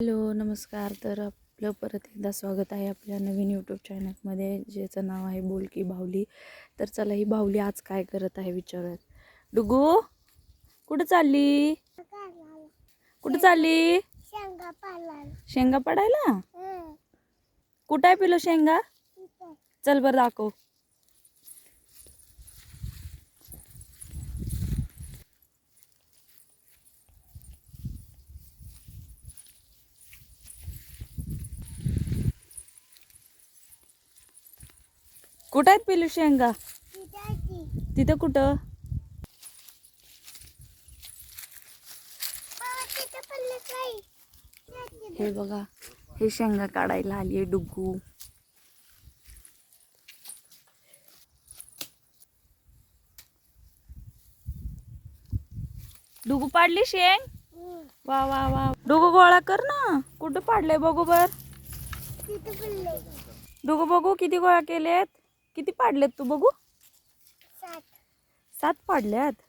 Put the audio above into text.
Hello नमस्कार. तर आपलं परत एकदा स्वागत आहे आपल्या नवीन यूट्यूब चॅनलमध्ये ज्याचं नाव आहे बोलकी बाहुली. तर चला ही बाहुली आज काय करत आहे विचारत डुगू कुठं चालली? कुठं चालली? शेंगा शेंगा पडायला? कुठं आहे पिलो शेंगा? चल बरं दाखव. कुठं आहेत पिलू शेंगा? तिथं कुठं? हे बघा हे शेंगा काढायला आली आहे डुगू डुगू पाडली शेंग? वा वा वा. डुगू गोळा कर ना. कुठं पाडले बघू बर. डुगू बघू किती गोळा केलेत? किती पाडलेत तू बघू? सात. पाडल्यात?